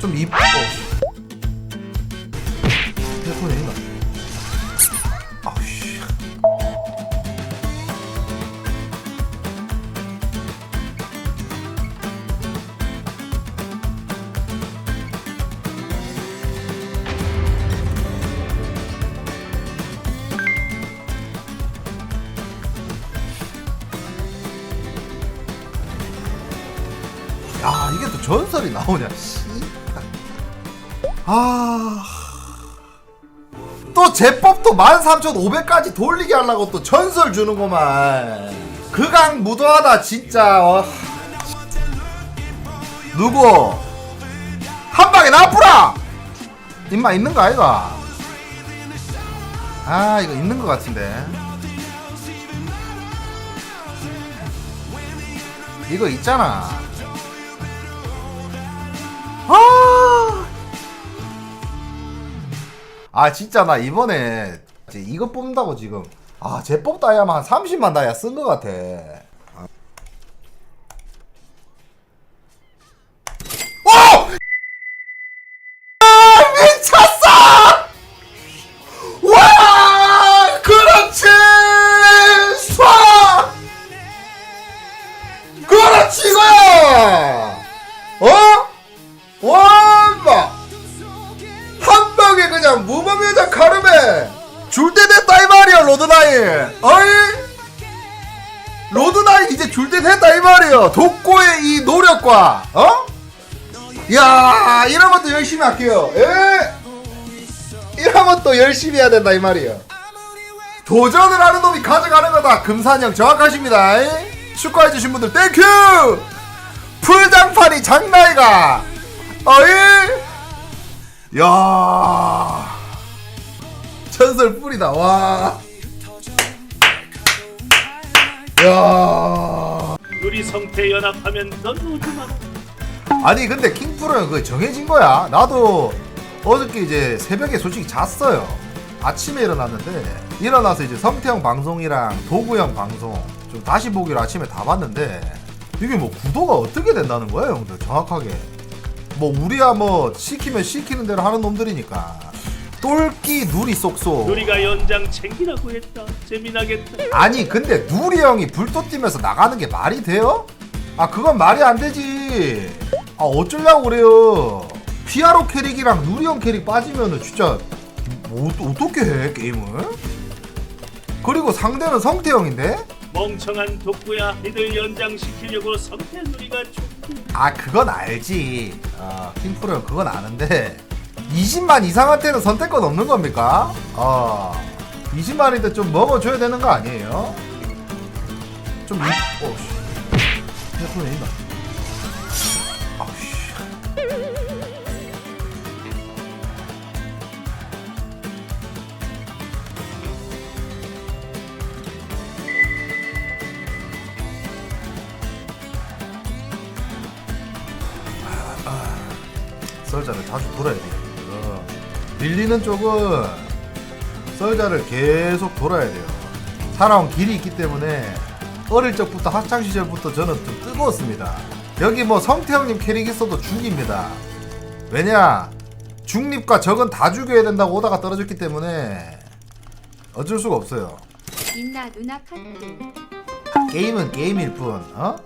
좀 이뻐. 핸드폰에 있나? 아우씨. 야 이게 또 전설이 나오냐 씨. 아... 또 제법도 13,500까지 돌리게 하려고 또 전설 주는구만 극강 무도하다 진짜 어. 누구? 한 방에 나쁘라! 임마 있는 거 아이가? 아 이거 있는 거 같은데 이거 있잖아 아, 아 진짜 나 이번에 이제 이거 뽑는다고 지금. 아 다이아만 한 30만 다이아 쓴것 같아 무범여자 가름에 줄때 됐다 이 말이야 로드나인. 어이? 로드나인 이제 줄때 됐다 이 말이야 독고의 이 노력과 어? 야 이러면 또 열심히 할게요. 예 이러면 또 열심히 해야 된다 이 말이야. 도전을 하는 놈이 가져가는 거다 금산형. 정확하십니다 예? 축하해주신 분들 땡큐! 풀장판이 장난이가. 어이? 야 천설 뿌리다. 와 야. 우리 성태 연합하면 넌 오지 마라. 아니 근데 킹프로는 그거 정해진 거야. 나도 어저께 이제 새벽에 솔직히 잤어요. 아침에 일어났는데 일어나서 이제 성태형 방송이랑 도구형 방송 좀 다시 보기로 아침에 다 봤는데 이게 뭐 구도가 어떻게 된다는 거야 형들 정확하게. 뭐 우리야 뭐 시키면 시키는 대로 하는 놈들이니까 똘끼 누리 쏙쏙 우리가 연장 챙기라고 했다. 재미나겠다. 아니 근데 누리 형이 불도 뛰면서 나가는 게 말이 돼요? 아 그건 말이 안 되지 아 어쩌려고 그래요 피아로 캐릭이랑 누리 형 캐릭 빠지면은 진짜 뭐 어- 어떻게 해 게임을? 그리고 상대는 성태 형인데? 멍청한 독구야. 니들 연장 시키려고 성태 누리가 좀아 그건 알지 어 킹프로 형 그건 아는데 20만 이상한테는 선택권 없는 겁니까? 어 20만인데 좀 먹어줘야 되는 거 아니에요? 좀 이... 어 씨. 핸드폰에 있나? 아우씨 썰자를 자주 돌아야. 어. 밀리는 쪽은 썰자를 계속 돌아야 돼요. 살아온 길이 있기 때문에 어릴 적부터 학창 시절부터 저는 좀 뜨거웠습니다. 여기 뭐 성태형님 캐릭 있어도 죽입니다. 왜냐 중립과 적은 다 죽여야 된다고 오다가 떨어졌기 때문에 어쩔 수가 없어요. 인나 누나 카트 게임은 게임일 뿐, 어?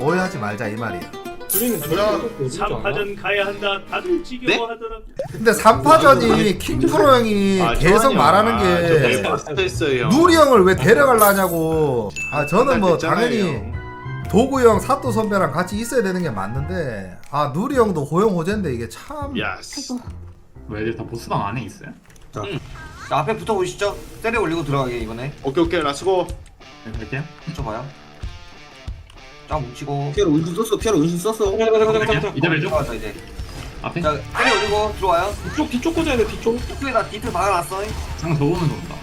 오해하지 말자 이 말이야. 우리는 저녁 삼파전 가야 한다. 다들 지겨워하더라고. 근데 3파전이 킹프로 형이 아, 계속. 말하는 아, 게 저. 누리 형을 왜 데려가려냐고. 아 저는 뭐. 당연히 도구 형, 사또 선배랑 같이 있어야 되는 게 맞는데 아 누리 형도 호영 호재인데 이게 참. 야, 왜 애들 다 보스방 안에 있어요? 자, 앞에 붙어 보시죠. 때려 올리고 들어가게 이번에. 오케이 오케이 라스고. 네, 갈게요. 붙여봐요. 쫙 뭉치고. 피아로 운신 썼어 피아로 운신 썼어. 이대벨 좀 들어가자 이제. 앞에 자, 때려 올리고 들어와요. 뒤쪽 뒤쪽 꽂아야 돼 뒤쪽 뒤쪽에다 디트 박아놨어. 상 저으면 온다.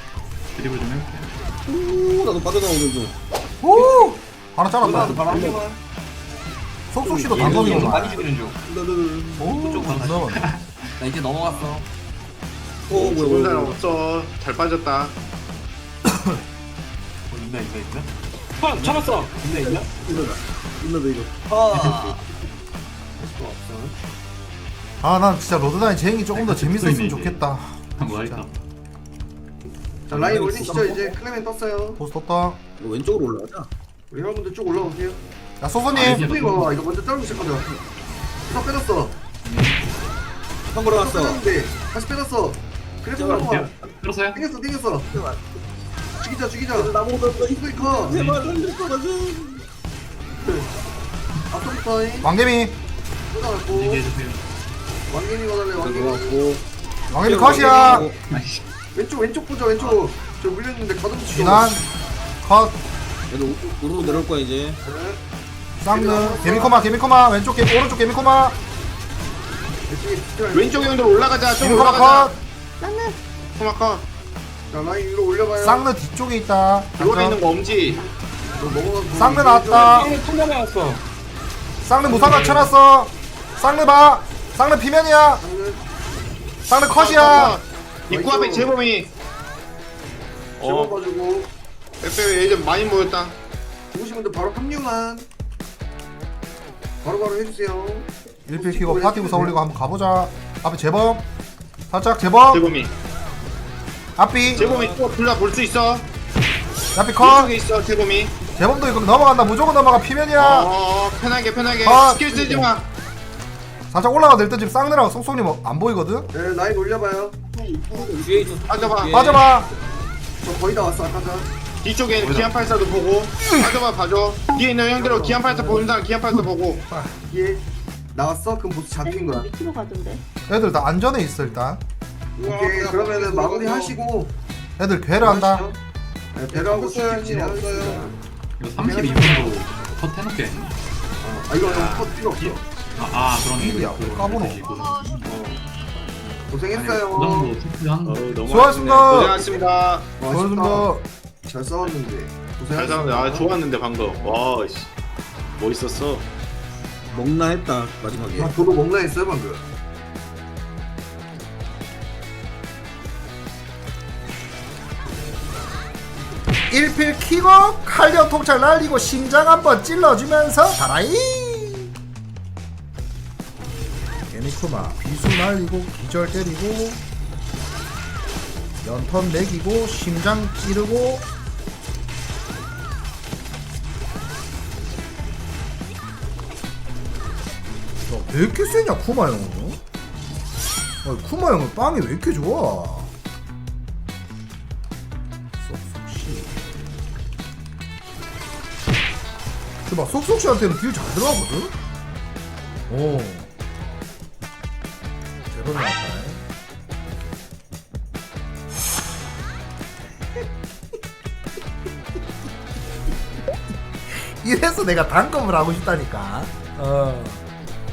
드리블 좀 해볼게요. 오 나도 빠져나오는 중오 올라와서 잘랐다. 바로 한 개만. 속속 씨도 얘는 많이. 죽이는 중. 오 이쪽으로 다시. 넘어갔네. 나 이제 넘어갔어. 어 뭐야 죽은 뭐야 사람 뭐야 없어. 잘 빠졌다. 어, 있나 있나 있나? 아 잡았어. 있나 있나? 있나다. 있나다 이거. 아. 아난 진짜 로드나인 제행이 조금 더 네, 재밌었으면. 좋겠다. 한거 할까? 자 라인 올리시죠 이제. 클레멘 떴어요. 보스 떴다. 이거 왼쪽으로 올라가자. 우리 여러분들 쭉 올라오세요. 야 소소님. 아, 봐 이거 먼저 떨고 시작하자 다 빼졌어. 형 걸어갔어. 빼졌는데 다시 빼졌어. 그래서 한번 들었어요? 땡겼어 땡겼어 죽이자 죽이자. 나보고 스이커 제발 살릴. 앞서부터 왕개미. 쏟아갖고. 얘기해주세요. 왕개미 가달래 왕개미. 왕개미 컷이야. 아이씨. 왼쪽 왼쪽 보자 왼쪽. 저 물렸는데 가둬 치죠. 진한 컷. 얘도 우- 우르르 내려올 거야 이제. 쌍느 개미코마 개미코마. 왼쪽 개미 오른쪽 개미코마. 왼쪽 형들 올라가자. 좀 개미코마 올라가자. 컷. 토마커. 자 라인 위로 올려봐요. 쌍느 뒤쪽에 있다. 그거에 있는 거 엄지. 너 넘어가서 쌍느 나왔다. 아, 통과 나왔어. 쌍느 무사가 쳐놨어. 쌍느 봐. 쌍느 피면이야. 쌍느 쌍느 컷이야 입구 앞에 재범이. 제법 어. 봐주고. 빼빼 예전 많이 모였다. 보시면 돼 바로 합류만. 바로바로 해주세요. 1필 키고 파티 부서 올리고 한번 가보자. 앞에 재범. 살짝 재범. 재범이. 앞비 재범이 또 둘다 볼 수 있어. 앞비 컷 이쪽에 있어 재범이. 재범도 이거 넘어간다 무조건 넘어가 피면이야 어, 편하게 편하게. 아. 스킬 쓰지 마. 살짝 올라가 될때 지금 쌍느랑 쏙쏙님 안 보이거든 네 라인 올려봐요 뒤에 있어. 빠져봐. 빠져봐 저 거의 다 왔어 아까 전 뒤쪽에 기안팔사도 보고. 빠져봐 봐줘. 뒤에 있는 형들 기안팔사 보는 사람 기안팔사 보고. 뒤에 나왔어? 그럼 보스 잡힌 거야 밑으로 가던데. 애들 다 안전에 있어 일단 오케이 그러면은 마무리 하시고 애들 괴로한다 네, 배려하고 스킵 진행하겠습니다 이거 32분으로 컷 해놓게 아 이거 너무 컷 필요 없어 아, 아 그러네 이야, 그거 까부노. 되게 있거든. 고생했어요 그 정도 체크하는 거 너무 수고하셨습니다. 고생하셨습니다. 와, 고맙습니다 아쉽다. 잘 싸웠는데 잘 싸웠네. 아 좋았는데 방금. 와 씨. 멋있었어. 먹나 했다 마지막에. 아, 저도 먹나 했어요 방금 1필 키고 칼력 통찰 날리고 심장 한번 찔러주면서 가라이. 개미쿠마 비수 날리고 기절 때리고 연턴 매기고 심장 찌르고 야, 왜 이렇게 세냐 쿠마 형은? 어, 쿠마 형은 빵이 왜 이렇게 좋아 저봐 쏙쏙씨한테는 딜 잘 들어가거든? 오. 제대로 나왔다 이래서 내가 단검을 하고 싶다니까. 어.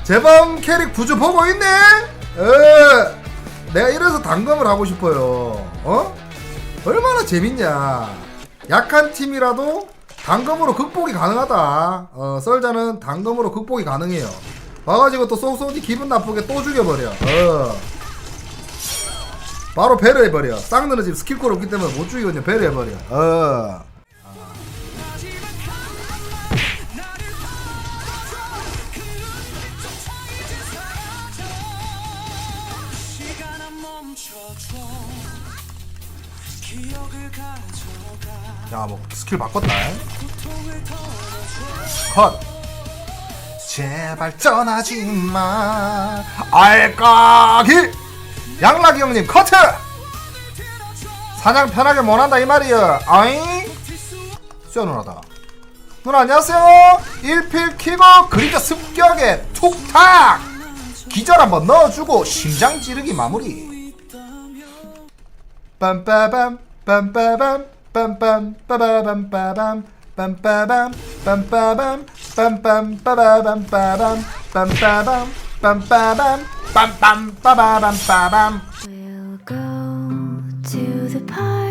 재범 캐릭 부주 보고 있네? 어. 내가 이래서 단검을 하고 싶어요. 어? 얼마나 재밌냐. 약한 팀이라도 단검으로 극복이 가능하다. 어 썰자는 단검으로 극복이 가능해요. 와가지고 또 쏘쏘니 기분 나쁘게 또 죽여버려. 어. 바로 배려해버려. 쌍느는 지금 스킬콜 없기 때문에 못 죽이거든요. 배려해버려. 어 킬 바꿨다. 컷. 제발 떠나지 마. 알까기. 양락이 형님 커트. 사냥 편하게 못한다 이 말이야. 아잉. 수야 누나다. 누나 안녕하세요. 1필 키고 그림자 습격에 툭탁. 기절 한번 넣어주고 심장 찌르기 마무리. 빰빠밤 빰빠밤 bum bum ba ba bum ba bum. Bum ba bum. Bum ba bum. Bum bum ba ba bum ba bum. Bum ba bum. Bum ba bum. Bum bum ba ba bum ba bum. We'll go to the park.